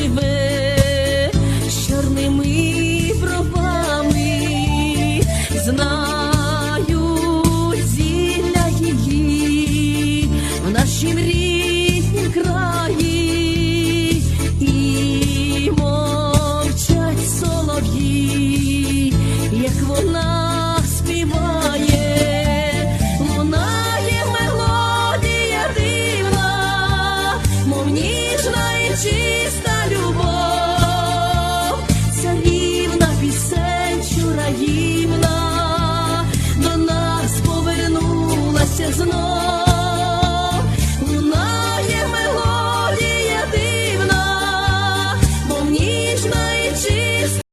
живе з чорними пробами знаю зілля її в нашій мрії. Країна до нас повернулася знову.